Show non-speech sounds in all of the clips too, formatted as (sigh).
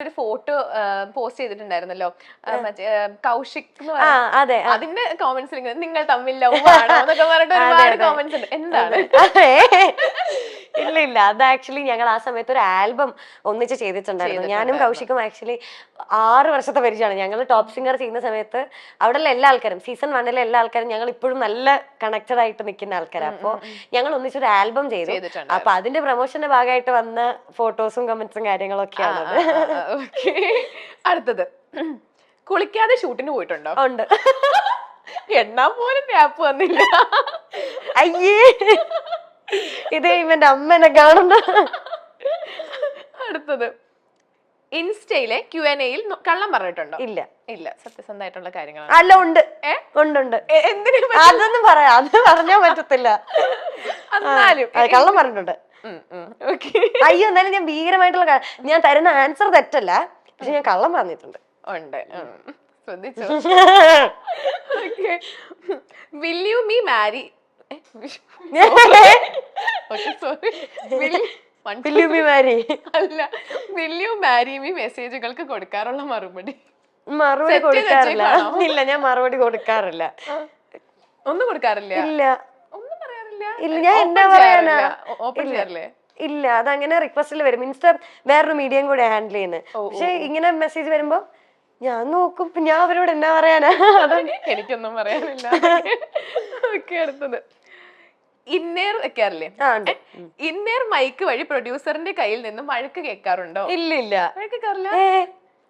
ഒരു photo post ചെയ്തിട്ടുണ്ടായിരുന്നല്ലോ. മറ്റേ കൗശിക് എന്ന് അതെ അതിന്റെ കോമന്റ്സിൽ നിങ്ങൾ തമ്മിൽ ലവ് ആണോ? എന്നൊക്കെ പറഞ്ഞിട്ട് ഒരുപാട്. കോമന്റ്സ് ഉണ്ട്. എന്താണ്? (laughs) ഇല്ല ഇല്ല അത് ആക്ച്വലി ഞങ്ങൾ ആ സമയത്ത് ഒരു ആൽബം ഒന്നിച്ച് ചെയ്തിട്ടുണ്ടായിരുന്നു. ഞാനും കൗശിക്കും ആക്ച്വലി ആറ് വർഷത്തെ പരിചയമാണ്. ഞങ്ങൾ ടോപ്പ് സിംഗർ ചെയ്യുന്ന സമയത്ത് അവിടെയുള്ള എല്ലാ ആൾക്കാരും സീസൺ വണ്ണിലെ എല്ലാ ആൾക്കാരും ഞങ്ങൾ ഇപ്പോഴും നല്ല കണക്റ്റഡ് ആയിട്ട് നിൽക്കുന്ന ആൾക്കാരാണ് അപ്പോൾ ഞങ്ങൾ ഒന്നിച്ചൊരു ആൽബം ചെയ്തു. അപ്പൊ അതിന്റെ പ്രൊമോഷന്റെ ഭാഗമായിട്ട് വന്ന ഫോട്ടോസും കമന്റ്സും കാര്യങ്ങളൊക്കെയാണ് അടുത്തത്. കുളിക്കാതെ ഷൂട്ടിന് പോയിട്ടുണ്ടോ? ഉണ്ട്. എണ്ണാൻ പോലും ഗ്യാപ്പ് വന്നില്ല. അയ്യേ. ഇത് ഇവന്റെ അമ്മനെ കാണുന്ന. അടുത്തത്. ഇൻസ്റ്റയിലെ ക്യു എൻ എയിൽ കള്ളം പറഞ്ഞിട്ടുണ്ടോ? ഇല്ല. ഇല്ല. സത്യസന്ധമായിട്ടുള്ള കാര്യങ്ങളാണ് അല്ല ഉണ്ട്. ഉണ്ടുണ്ട് ഉണ്ട് ഉണ്ട്. അതൊന്നും പറയാം. അത് പറഞ്ഞാൻ പറ്റത്തില്ല. കള്ളം പറഞ്ഞിട്ടുണ്ട്. അയ്യോ എന്നാലും ഞാൻ ഭീകരമായിട്ടുള്ള ഞാൻ തരുന്ന ആൻസർ തെറ്റല്ല. പക്ഷെ ഞാൻ കള്ളം പറഞ്ഞിട്ടുണ്ട്. ഉണ്ട്. ശ്രദ്ധിച്ചു? Will you okay will you me marry അല്ല വിൽ യു മാരി. മീ മെസ്സേജുകൾക്ക് കൊടുക്കാറുള്ള മറുപടി. മറുപടി കൊടുക്കാറില്ല? ഇല്ല ഞാൻ മറുപടി കൊടുക്കാറില്ല. ഒന്നും കൊടുക്കാറില്ല? ഇല്ല. ഒന്നും പറയാറില്ല. ഇല്ല ഞാൻ എന്താ പറയാനാ? ഓപ്പൺ. ചെയ്യാറില്ലേ? ഇല്ല അതങ്ങനെ റിക്വസ്റ്റിൽ വരും. ഇൻസ്റ്റ വേറൊരു മീഡിയം കൂടെ ഹാൻഡിൽ ചെയ്യുന്നത് പക്ഷെ ഇങ്ങനെ മെസ്സേജ് വരുമ്പോ ഞാൻ നോക്കും. ഞാൻ അവരോട് എന്നാ പറയാനാ? (laughs) എനിക്കൊന്നും പറയാനില്ല. (laughs) ഓക്കെ അടുത്തത് ഇന്നേർ വെക്കാറില്ലേ? ഇന്നേർ മൈക്ക് വഴി പ്രൊഡ്യൂസറിന്റെ കയ്യിൽ നിന്നും വഴക്ക് കേൾക്കാറുണ്ടോ? ഇല്ല ഇല്ല. കേൾക്കാറില്ല?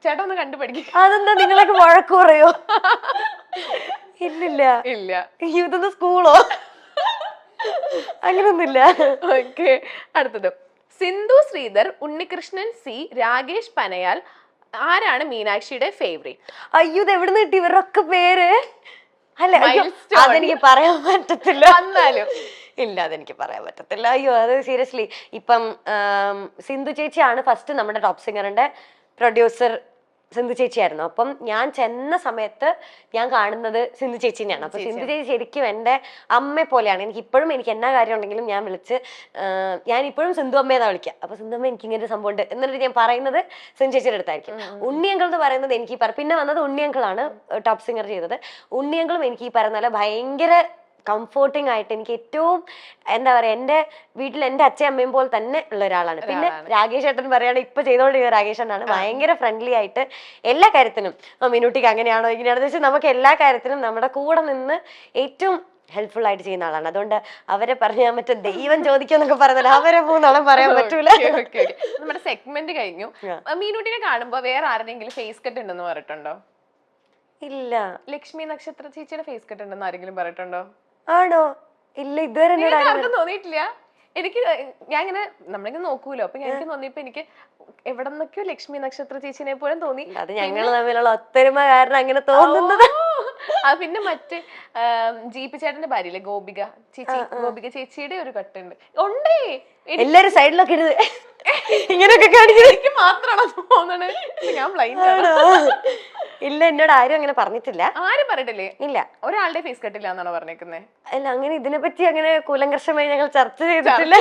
ചേട്ടാ ഒന്ന് കണ്ടുപഠിക്കും. അതെന്താ നിങ്ങളൊക്കെ വഴക്ക് പറയോ? ഇല്ലില്ല (laughs) ഇല്ല. ഇതൊന്ന് സ്കൂളോ? അങ്ങനൊന്നുമില്ല. ഓക്കെ അടുത്തത്. സിന്ധു ശ്രീധർ ഉണ്ണികൃഷ്ണൻ സി രാകേഷ് പനയാൽ ആരാണ് മീനാക്ഷിയുടെ ഫേവറേറ്റ് അയ്യോ ഇത് എവിടെ നിന്ന് കിട്ടി ഇവരൊക്കെ പേര്? അല്ല അയ്യോ. അതെനിക്ക് പറയാൻ പറ്റത്തില്ല. എന്നാലും ഇല്ല അതെനിക്ക് പറയാൻ പറ്റത്തില്ല. അയ്യോ അത് സീരിയസ്ലി ഇപ്പം സിന്ധു ചേച്ചിയാണ് ഫസ്റ്റ് നമ്മുടെ ടോപ്പ് സിംഗറിന്റെ പ്രൊഡ്യൂസർ സിന്ധു ചേച്ചിയായിരുന്നു. അപ്പം ഞാൻ ചെന്ന സമയത്ത് ഞാൻ കാണുന്നത് സിന്ധു ചേച്ചിനെയാണ് അപ്പൊ സിന്ധു ചേച്ചി ശരിക്കും എന്റെ അമ്മയെ പോലെയാണ്. എനിക്ക് ഇപ്പോഴും എനിക്ക് എന്നാ കാര്യം ഉണ്ടെങ്കിലും ഞാൻ വിളിച്ച് ഞാൻ ഇപ്പോഴും സിന്ധു അമ്മയെന്നാണ് വിളിക്കുക അപ്പൊ സിന്ധു അമ്മ എനിക്ക് ഇങ്ങനെ ഒരു സംഭവം ഉണ്ട് എന്നിട്ട് ഞാൻ പറയുന്നത് സിന്ധു ചേച്ചിയുടെ അടുത്തായിരിക്കും. ഉണ്ണിയങ്കൾ എന്ന് പറയുന്നത് എനിക്ക് പിന്നെ വന്നത് ഉണ്ണിയങ്കളാണ് ടോപ്പ് സിംഗർ ചെയ്തത്. ഉണ്ണിയങ്കളും എനിക്ക് ഈ പറയുന്ന പോലെ ഭയങ്കര കംഫോർട്ടിംഗ് ആയിട്ട് എനിക്ക് ഏറ്റവും എന്താ പറയാ എന്റെ വീട്ടിൽ എന്റെ അച്ഛയും അമ്മയും പോലെ തന്നെ ഉള്ള ഒരാളാണ്. പിന്നെ രാകേഷ് ഏട്ടൻ പറയുകയാണെങ്കിൽ ഇപ്പൊ ചെയ്തുകൊണ്ടിരിക്കുന്ന രാകേഷ് ഏട്ടനാണ് ഭയങ്കര ഫ്രണ്ട്ലി ആയിട്ട് എല്ലാ കാര്യത്തിനും മിനുട്ടിക്ക് അങ്ങനെയാണോ ഇങ്ങനെയാണെന്ന് വെച്ചാൽ നമുക്ക് എല്ലാ കാര്യത്തിനും നമ്മുടെ കൂടെ നിന്ന് ഏറ്റവും ഹെൽപ്ഫുൾ ആയിട്ട് ചെയ്യുന്ന ആളാണ്. അതുകൊണ്ട് അവരെ പറഞ്ഞാൽ മറ്റേ ദൈവം ചോദിക്കാന്നൊക്കെ പറഞ്ഞാൽ അവരെ മൂന്നാളും പറയാൻ പറ്റൂല. നമ്മുടെ സെഗ്മെന്റ് കഴിഞ്ഞു. മീനൂട്ടിനെ കാണുമ്പോൾ വേറെ ആരെങ്കിലും ഫേസ് കട്ട് ഉണ്ടെന്ന് പറഞ്ഞിട്ടുണ്ടോ? ഇല്ല. ലക്ഷ്മി നക്ഷത്ര ചേച്ചിയുടെ ഫേസ് കട്ട് ഉണ്ടെന്ന് ആരെങ്കിലും പറഞ്ഞിട്ടുണ്ടോ? ആണോ? ഇല്ല ഇതുവരെ എന്നോട് നിങ്ങൾക്ക് ആരും ആർക്കും തോന്നിയിട്ടില്ല. എനിക്ക് ഞാൻ ഇങ്ങനെ നമ്മളിങ്ങനെ നോക്കൂലോ. അപ്പൊ എനിക്ക് തോന്നിയപ്പോ എനിക്ക് എവിടെ നിന്നൊക്കെയോ ലക്ഷ്മി നക്ഷത്ര ചേച്ചിനെ പോലും തോന്നി. അത് ഞങ്ങൾ തമ്മിലുള്ള ഒത്തൊരുമ കാരണം അങ്ങനെ തോന്നുന്നത്. അത് പിന്നെ മറ്റേ ആം, ജീപ്പ് ചേട്ടന്റെ ഭാര്യയില്ലേ ഗോപിക ചേച്ചി ഗോപിക ചേച്ചിയുടെ ഒരു കട്ടുണ്ട്. ഉണ്ടേ എല്ലാരും സൈഡിലൊക്കെ ഇരുന്ന് ഇങ്ങനെയൊക്കെ മാത്രമാണോ തോന്നണേ ഞാൻ ബ്ലൈൻഡ് ഇല്ല എന്നോട് ആരും അങ്ങനെ പറഞ്ഞിട്ടില്ല. ആരും പറഞ്ഞിട്ടില്ലേ? ഇല്ല. ഒരാളുടെ ഫേസ് കട്ടില്ല എന്നാണ് പറഞ്ഞേക്കുന്നത് അല്ല അങ്ങനെ ഇതിനെ പറ്റി അങ്ങനെ കൂലങ്കർഷമായി ഞങ്ങൾ ചർച്ച ചെയ്തിട്ടില്ല.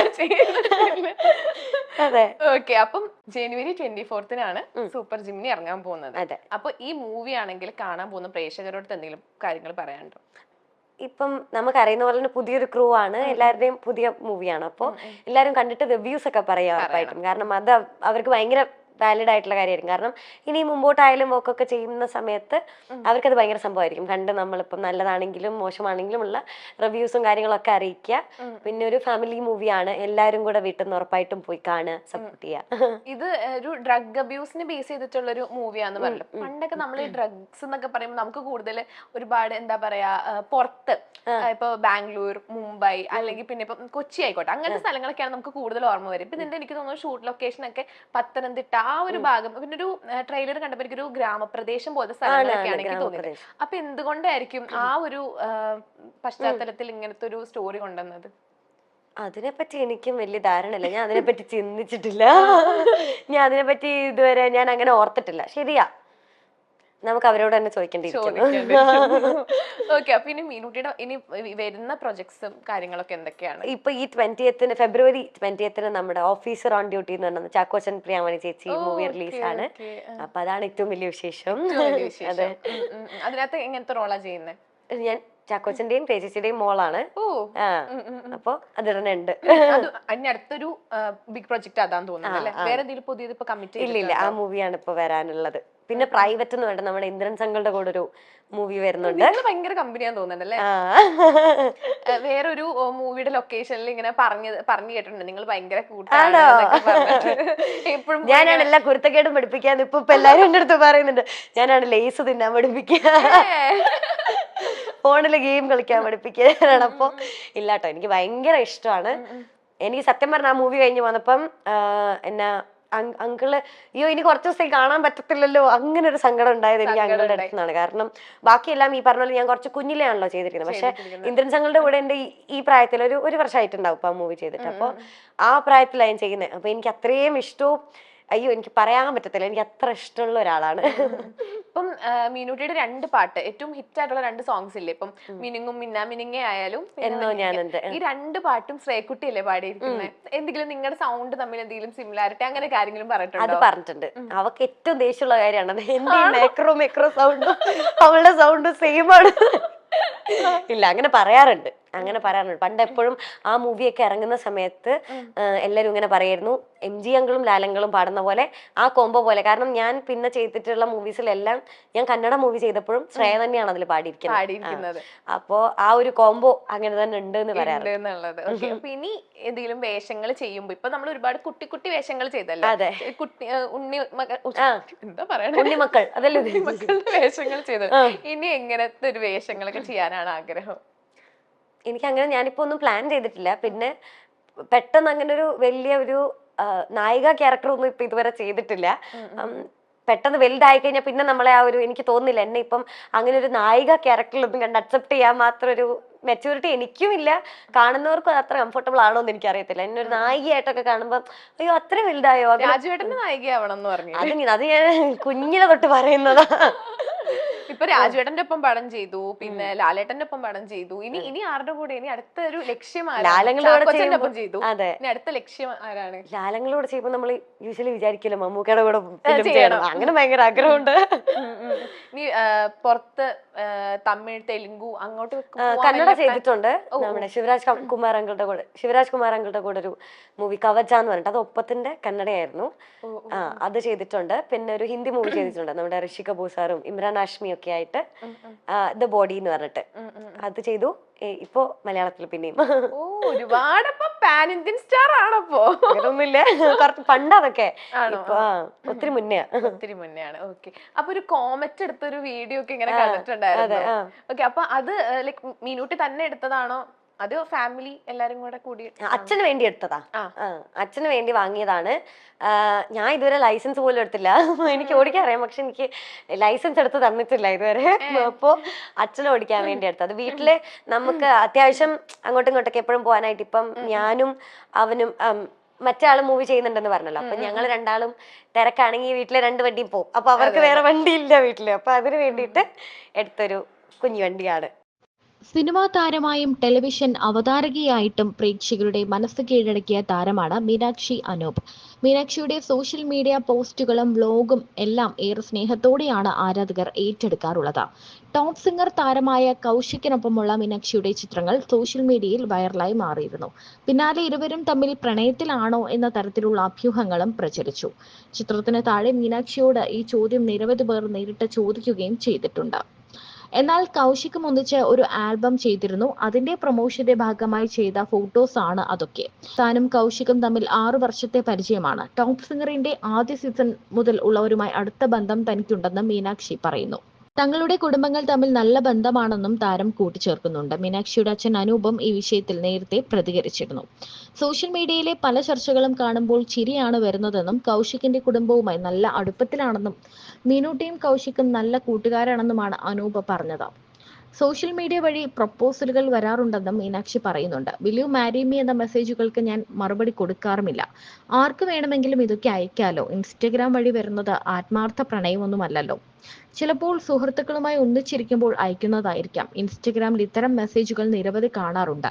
അതെ. ഓക്കെ അപ്പം ജനുവരി ട്വന്റി ഫോർത്തിനാണ് സൂപ്പർ ജിമ്നി ഇറങ്ങാൻ പോകുന്നത്. അതെ. അപ്പൊ ഈ മൂവി ആണെങ്കിൽ കാണാൻ പോകുന്ന പ്രേക്ഷകരോട് എന്തെങ്കിലും കാര്യങ്ങൾ പറയാനുണ്ടോ? ഇപ്പം നമുക്കറിയുന്ന പോലെ തന്നെ പുതിയൊരു ക്രൂ ആണ്. എല്ലാവരുടെയും പുതിയ മൂവിയാണ് അപ്പോൾ എല്ലാവരും കണ്ടിട്ട് റിവ്യൂസ് ഒക്കെ പറയാം ഉറപ്പായിട്ടും. കാരണം അത് അവർക്ക് ഭയങ്കര വാലിഡ് ആയിട്ടുള്ള കാര്യമായിരിക്കും. കാരണം ഇനി മുമ്പോട്ടായാലും വർക്കൊക്കെ ചെയ്യുന്ന സമയത്ത് അവർക്കത് ഭയങ്കര സംഭവമായിരിക്കും. കണ്ട് നമ്മളിപ്പം നല്ലതാണെങ്കിലും മോശമാണെങ്കിലും ഉള്ള റിവ്യൂസും കാര്യങ്ങളൊക്കെ അറിയിക്കുക. പിന്നെ ഒരു ഫാമിലി മൂവിയാണ് എല്ലാവരും കൂടെ വീട്ടിൽ നിന്ന് ഉറപ്പായിട്ടും പോയി കാണുക സപ്പോർട്ട് ചെയ്യുക. (laughs) ഇത് ഒരു ഡ്രഗ് അബ്യൂസിനെ ബേസ് ചെയ്തിട്ടുള്ള ഒരു മൂവിയാന്ന് പറഞ്ഞു പണ്ടൊക്കെ നമ്മൾ ഈ ഡ്രഗ്സ് എന്നൊക്കെ പറയുമ്പോൾ നമുക്ക് കൂടുതൽ ഒരുപാട് എന്താ പറയാ പുറത്ത് ഇപ്പൊ ബാംഗ്ലൂർ മുംബൈ അല്ലെങ്കിൽ പിന്നെ ഇപ്പൊ കൊച്ചി ആയിക്കോട്ടെ. അങ്ങനത്തെ സ്ഥലങ്ങളൊക്കെയാണ് നമുക്ക് കൂടുതൽ ഓർമ്മ വരും ഇപ്പൊ ഇതിന്റെ എനിക്ക് തോന്നുന്നു ഷൂട്ട് ലൊക്കേഷൻ ഒക്കെ പത്തനംതിട്ട ആ ഒരു ഭാഗം പിന്നെ ഒരു ട്രെയിലർ കണ്ടപ്പോൾ എനിക്കൊരു ഗ്രാമപ്രദേശം പോലത്തെ സ്ഥലങ്ങളൊക്കെയാണ് എനിക്ക് തോന്നിയത്. അപ്പൊ എന്തുകൊണ്ടായിരിക്കും ആ ഒരു പശ്ചാത്തലത്തിൽ ഇങ്ങനത്തെ ഒരു സ്റ്റോറി കൊണ്ടുവന്നത്? അതിനെപ്പറ്റി എനിക്കും വലിയ ധാരണയില്ല. ഞാൻ അതിനെപ്പറ്റി ചിന്തിച്ചിട്ടില്ല. ഞാൻ അതിനെപ്പറ്റി ഇതുവരെ ഞാൻ അങ്ങനെ ഓർത്തിട്ടില്ല. ശരിയാ. നമുക്ക് അവരോട് തന്നെ ചോദിക്കേണ്ടിയിരിക്കുന്നു. ഓക്കെ അപ്പൊ ഇനി മീനുട്ടിയുടെ ഇനി വരുന്ന പ്രൊജക്ട്സും കാര്യങ്ങളൊക്കെ എന്തൊക്കെയാണ്? ഇപ്പൊ ഈ ട്വന്റിയത്തിന് ഫെബ്രുവരി ട്വന്റിയത്തിന് നമ്മുടെ ഓഫീസർ ഓൺ ഡ്യൂട്ടി എന്ന് പറഞ്ഞത് ചാക്കോച്ചൻ പ്രിയാമണി ചേച്ചി മൂവി റിലീസ് ആണ്. അപ്പൊ അതാണ് ഏറ്റവും വലിയ വിശേഷം. അതെ. അതിനകത്ത് എങ്ങനത്തെ റോളാ ചെയ്യുന്നത് ഞാൻ ചാക്കോച്ചന്റെയും ചേച്ചിയുടെയും മോളാണ്. അപ്പൊ അതിടനെ ഉണ്ട്. അത് അതിന്റെ അടുത്തൊരു ബിഗ് പ്രൊജക്ട് അതാന്ന് തോന്നുന്നു വേറെ എന്തെങ്കിലും പുതിയത് ഇപ്പൊ കമ്മിറ്റ് ഇല്ല ഇല്ല ആ മൂവിയാണ് ഇപ്പൊ വരാനുള്ളത്. പിന്നെ പ്രൈവറ്റ് എന്ന് വേണ്ട നമ്മുടെ ഇന്ദ്രൻ സംഘളുടെ കൂടെ ഒരു മൂവി വരുന്നുണ്ട്. നിങ്ങൾ ഭയങ്കര കമ്പനിയാന്ന് തോന്നുന്നുണ്ടല്ലേ വേറൊരു മൂവിയുടെ ലൊക്കേഷനിൽ ഇങ്ങനെ പറഞ്ഞു പറഞ്ഞു കേട്ടിട്ടുണ്ട്. നിങ്ങൾ ഭയങ്കര കൂട്ടാണോ. എപ്പോഴും (laughs) ഞാനാണ് എല്ലാ കുരുത്തക്കേടും പഠിപ്പിക്കാൻ ഇപ്പൊ ഇപ്പൊ എല്ലാരും എന്റെ അടുത്ത് പറയുന്നുണ്ട്. ഞാനാണ് ലേസ് തിന്നാൻ പഠിപ്പിക്കുക ഫോണിൽ ഗെയിം കളിക്കാൻ പഠിപ്പിക്കാനാണ്. അപ്പൊ ഇല്ലാട്ടോ എനിക്ക് ഭയങ്കര ഇഷ്ടമാണ്. എനിക്ക് സത്യം പറഞ്ഞ ആ മൂവി കഴിഞ്ഞ് വന്നപ്പം എന്നാ അങ്കിൾ അയ്യോ ഇനി കുറച്ച് ദിവസത്തേക്ക് കാണാൻ പറ്റത്തില്ലല്ലോ. അങ്ങനെ ഒരു സങ്കടം ഉണ്ടായത് എനിക്ക് അങ്കിളുടെ അടുത്ത് നിന്നാണ് കാരണം ബാക്കിയെല്ലാം ഈ പറഞ്ഞ പോലെ ഞാൻ കുറച്ച് കുഞ്ഞിലെയാണല്ലോ ചെയ്തിരിക്കുന്നത്. പക്ഷെ ഇന്ദ്രൻ സങ്കളുടെ കൂടെ എന്റെ ഈ- പ്രായത്തിൽ ഒരു ഒരു വർഷമായിട്ടുണ്ടാവും ഇപ്പൊ ആ മൂവി ചെയ്തിട്ട്. അപ്പൊ ആ പ്രായത്തിലാണ് ഞാൻ ചെയ്യുന്നത്. അപ്പൊ എനിക്ക് അത്രയും ഇഷ്ടവും അയ്യോ എനിക്ക് പറയാൻ പറ്റത്തില്ല. എനിക്ക് അത്ര ഇഷ്ടമുള്ള ഒരാളാണ്. ഇപ്പം മീനുട്ടിയുടെ രണ്ട് പാട്ട് ഏറ്റവും ഹിറ്റ് ആയിട്ടുള്ള രണ്ട് സോങ്സ് ഇല്ലേ? ഇപ്പം മിനിങ്ങും മിന്നാ മിനിങ്ങേ ആയാലും എന്നോ. ഞാൻ ഈ രണ്ട് പാട്ടും ശ്രേക്കുട്ടി അല്ലേ പാടിയിരിക്കുന്നത് എന്തെങ്കിലും നിങ്ങളുടെ സൗണ്ട് തമ്മിൽ എന്തെങ്കിലും സിമിലാരിറ്റി അങ്ങനെ കാര്യങ്ങളും അത് പറഞ്ഞിട്ടുണ്ട്. അവക്ക് ഏറ്റവും ദേഷ്യമുള്ള കാര്യമാണ്. എന്റെ മേക്രോ മേക്രോ സൗണ്ടും അവളുടെ സൗണ്ടും സെയിം ആണ്. ഇല്ല അങ്ങനെ പറയാറുണ്ട്. അങ്ങനെ പറയാറുണ്ട്. പണ്ട് എപ്പോഴും ആ മൂവിയൊക്കെ ഇറങ്ങുന്ന സമയത്ത് എല്ലാവരും ഇങ്ങനെ പറയായിരുന്നു എം ജി അങ്കിളും ലാലങ്ങളും പാടുന്ന പോലെ ആ കോംബോ പോലെ. കാരണം ഞാൻ പിന്നെ ചെയ്തിട്ടുള്ള മൂവീസിലെല്ലാം ഞാൻ കന്നഡ മൂവി ചെയ്തപ്പോഴും ശ്രേയ തന്നെയാണ് അതിൽ പാടിയിരിക്കുന്നത്. അപ്പോ ആ ഒരു കോംബോ അങ്ങനെ തന്നെ ഉണ്ട് എന്ന് പറയാറുണ്ട് അപ്പൊ ഇനി എന്തെങ്കിലും വേഷങ്ങൾ ചെയ്യുമ്പോ ഇപ്പൊ നമ്മൾ ഒരുപാട് കുട്ടി കുട്ടി വേഷങ്ങൾ ചെയ്തല്ലോ? അതെ. കുട്ടി ഉണ്ണി മക്കൾ എന്താ പറയണേ? ഉണ്ണിമക്കൾ അതല്ലേ? വേഷങ്ങൾ ചെയ്തത് ഇനി എങ്ങനത്തെ ഒരു വേഷങ്ങളൊക്കെ ചെയ്യാനാണ് ആഗ്രഹം? എനിക്ക് അങ്ങനെ ഞാനിപ്പോ ഒന്നും പ്ലാൻ ചെയ്തിട്ടില്ല. പിന്നെ പെട്ടെന്ന് അങ്ങനെ ഒരു വലിയ ഒരു നായിക ക്യാരക്ടർ ഒന്നും ഇപ്പൊ ഇതുവരെ ചെയ്തിട്ടില്ല. പെട്ടെന്ന് വലുതായി കഴിഞ്ഞാൽ പിന്നെ നമ്മളെ ആ ഒരു എനിക്ക് തോന്നുന്നില്ല. എന്നെ ഇപ്പം അങ്ങനെ ഒരു നായിക ക്യാരക്ടറിലൊന്നും കണ്ട് അക്സെപ്റ്റ് ചെയ്യാൻ മാത്രം ഒരു മെച്ചൂരിറ്റി എനിക്കും ഇല്ല. കാണുന്നവർക്കും അത്ര കംഫർട്ടബിൾ ആണോ എന്ന് എനിക്കറിയത്തില്ല. എന്നെ ഒരു നായികയായിട്ടൊക്കെ കാണുമ്പോൾ അയ്യോ അത്ര വലുതായോ? അത് ഞാൻ- അത് ഞാൻ കുഞ്ഞിനെ തൊട്ട് പറയുന്നതാ. (laughs) ഇപ്പൊ രാജുവേട്ടന്റെ ഒപ്പം പടം ചെയ്തു പിന്നെ ലാലേട്ടന്റെ ഒപ്പം പടം ചെയ്തു. ഇനി ഇനി ആരുടെ കൂടെ? ഇനി അടുത്ത ഒരു ലക്ഷ്യം ചെയ്തു. അതെ. ഇനി അടുത്ത ലക്ഷ്യം ആരാണ്? ലാലങ്ങളോട് ചെയ്യുമ്പോൾ നമ്മൾ യൂഷ്വലി വിചാരിക്കില്ല മമ്മൂക്കയുടെ കൂടെ ചെയ്യണം. അങ്ങനെ ഭയങ്കര ആഗ്രഹമുണ്ട്. നീ പുറത്ത് തമിഴ് തെലുങ്കു അങ്ങോട്ട് കന്നഡ ചെയ്തിട്ടുണ്ട്. നമ്മുടെ ശിവരാജ് കുമാർ അങ്കിളുടെ കൂടെ ശിവരാജ് കുമാർ അങ്കിളുടെ കൂടെ ഒരു മൂവി കവച എന്ന് പറഞ്ഞിട്ട്. അത് ഒപ്പത്തിന്റെ കന്നഡയായിരുന്നു. ആ അത് ചെയ്തിട്ടുണ്ട്. പിന്നെ ഒരു ഹിന്ദി മൂവി ചെയ്തിട്ടുണ്ട്. നമ്മുടെ ഋഷിക സാറും ഇമ്രാൻ ഹാഷ്മിയും ഒക്കെ ആയിട്ട് ദ ബോഡി എന്ന് പറഞ്ഞിട്ട്. അത് ചെയ്തു. ഇപ്പോ മലയാളത്തിൽ പിന്നെയും. ഒരുപാട് പാൻ ഇന്ത്യൻ സ്റ്റാർ ആണപ്പോ. ഒന്നുമില്ല കുറച്ച് പണ്ട് അതൊക്കെ. ഒത്തിരി മുന്നേ. ഒത്തിരി മുന്നെയാണ്. ഓക്കെ അപ്പൊ ഒരു കോമറ്റ് എടുത്തൊരു വീഡിയോ ഒക്കെ ഇങ്ങനെ കണ്ടിട്ടുണ്ടായിരുന്നു. ഓക്കെ അപ്പൊ അത് ലൈക് മീനൂട്ടി തന്നെ എടുത്തതാണോ? അത് ഫാമിലി എല്ലാരും കൂടെ കൂടി അച്ഛന് വേണ്ടി എടുത്തതാ. അച്ഛന് വേണ്ടി വാങ്ങിയതാണ്. ഞാൻ ഇതുവരെ ലൈസൻസ് പോലും എടുത്തില്ല. എനിക്ക് ഓടിക്കാൻ അറിയാം. പക്ഷെ എനിക്ക് ലൈസൻസ് എടുത്ത് തന്നിട്ടില്ല ഇതുവരെ. (laughs) അപ്പോ അച്ഛന് ഓടിക്കാൻ വേണ്ടി എടുത്തത്. വീട്ടിൽ നമുക്ക് അത്യാവശ്യം അങ്ങോട്ടും ഇങ്ങോട്ടൊക്കെ എപ്പോഴും പോകാനായിട്ട് ഇപ്പം ഞാനും അവനും മറ്റേ ആൾ മൂവി ചെയ്യുന്നുണ്ടെന്ന് പറഞ്ഞല്ലോ. അപ്പൊ ഞങ്ങൾ രണ്ടാളും തിരക്കാണെങ്കിൽ വീട്ടിലെ രണ്ട് വണ്ടിയും പോകും അപ്പൊ അവർക്ക് വേറെ വണ്ടി ഇല്ല വീട്ടിൽ. അപ്പൊ അതിന് വേണ്ടിയിട്ട് എടുത്തൊരു കുഞ്ഞു വണ്ടിയാണ്. സിനിമാ താരമായും ടെലിവിഷൻ അവതാരകയായിട്ടും പ്രേക്ഷകരുടെ മനസ്സ് കീഴടക്കിയ താരമാണ് മീനാക്ഷി അനൂപ്. മീനാക്ഷിയുടെ സോഷ്യൽ മീഡിയ പോസ്റ്റുകളും വ്ലോഗും എല്ലാം ഏറെ സ്നേഹത്തോടെയാണ് ആരാധകർ ഏറ്റെടുക്കാറുള്ളത്. ടോപ്പ് സിംഗർ താരമായ കൗശിക്കിനൊപ്പമുള്ള മീനാക്ഷിയുടെ ചിത്രങ്ങൾ സോഷ്യൽ മീഡിയയിൽ വൈറലായി മാറിയിരുന്നു. പിന്നാലെ ഇരുവരും തമ്മിൽ പ്രണയത്തിലാണോ എന്ന തരത്തിലുള്ള അഭ്യൂഹങ്ങളും പ്രചരിച്ചു. ചിത്രത്തിന് താഴെ മീനാക്ഷിയോട് ഈ ചോദ്യം നിരവധി പേർ നേരിട്ട് ചോദിക്കുകയും ചെയ്തിട്ടുണ്ട്. എന്നാൽ കൗശിക്കും ഒന്നിച്ച് ഒരു ആൽബം ചെയ്തിരുന്നു. അതിന്റെ പ്രൊമോഷന്റെ ഭാഗമായി ചെയ്ത ഫോട്ടോസ് ആണ് അതൊക്കെ. താനും കൗശിക്കും തമ്മിൽ ആറു വർഷത്തെ പരിചയമാണ്. ടോപ്പ് സിംഗറിന്റെ ആദ്യ സീസൺ മുതൽ ഉള്ളവരുമായി അടുത്ത ബന്ധം തനിക്കുണ്ടെന്ന് മീനാക്ഷി പറയുന്നു. തങ്ങളുടെ കുടുംബങ്ങൾ തമ്മിൽ നല്ല ബന്ധമാണെന്നും താരം കൂട്ടിച്ചേർക്കുന്നുണ്ട്. മീനാക്ഷിയുടെ അച്ഛൻ അനൂപം ഈ വിഷയത്തിൽ നേരത്തെ പ്രതികരിച്ചിരുന്നു. സോഷ്യൽ മീഡിയയിലെ പല ചർച്ചകളും കാണുമ്പോൾ ചിരിയാണ് വരുന്നതെന്നും കൗശിക്കിന്റെ കുടുംബവുമായി നല്ല അടുപ്പത്തിലാണെന്നും മീനൂട്ടിയും കൗശിക്കും നല്ല കൂട്ടുകാരാണെന്നുമാണ് അനൂപ് പറഞ്ഞത്. സോഷ്യൽ മീഡിയ വഴി പ്രപ്പോസലുകൾ വരാറുണ്ടെന്നും മീനാക്ഷി പറയുന്നുണ്ട്. വിൽ യു മാരി മീ എന്ന മെസ്സേജുകൾക്ക് ഞാൻ മറുപടി കൊടുക്കാറുമില്ല. ആർക്ക് വേണമെങ്കിലും ഇതൊക്കെ അയക്കാലോ. ഇൻസ്റ്റഗ്രാം വഴി വരുന്നത് ആത്മാർത്ഥ പ്രണയമൊന്നുമല്ലല്ലോ. ചിലപ്പോൾ സുഹൃത്തുക്കളുമായി ഒന്നിച്ചിരിക്കുമ്പോൾ അയക്കുന്നതായിരിക്കാം. ഇൻസ്റ്റഗ്രാമിൽ ഇത്തരം മെസ്സേജുകൾ നിരവധി കാണാറുണ്ട്.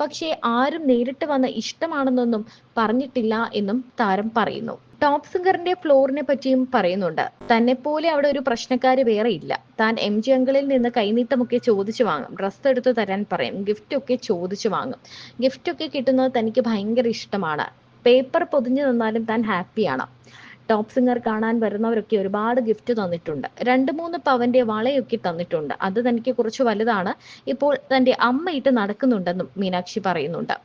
പക്ഷേ ആരും നേരിട്ട് വന്ന് ഇഷ്ടമാണെന്നൊന്നും പറഞ്ഞിട്ടില്ല എന്നും താരം പറയുന്നു. ടോപ് സിംഗറിന്റെ ഫ്ലോറിനെ പറ്റിയും പറയുന്നുണ്ട്. തന്നെ പോലെ അവിടെ ഒരു പ്രശ്നക്കാര് വേറെ ഇല്ല. താൻ എം ജി അങ്കിളിൽ നിന്ന് കൈനീട്ടമൊക്കെ ചോദിച്ചു വാങ്ങും. ഡ്രസ്സ് എടുത്തു തരാൻ പറയും. ഗിഫ്റ്റ് ഒക്കെ ചോദിച്ചു വാങ്ങും. ഗിഫ്റ്റ് ഒക്കെ കിട്ടുന്നത് തനിക്ക് ഭയങ്കര ഇഷ്ടമാണ്. പേപ്പർ പൊതിഞ്ഞു നിന്നാലും താൻ ഹാപ്പിയാണ് ടോപ്പ് സിംഗർ കാണാൻ വരുന്നവരൊക്കെ ഒരുപാട് ഗിഫ്റ്റ് തന്നിട്ടുണ്ട്. രണ്ട് മൂന്ന് പവന്റെ വളയൊക്കെ തന്നിട്ടുണ്ട്. അത് തനിക്ക് കുറച്ച് വലുതാണ്. ഇപ്പോൾ തന്റെ അമ്മയിട്ട് നടക്കുന്നുണ്ടെന്നും മീനാക്ഷി പറയുന്നുണ്ട്.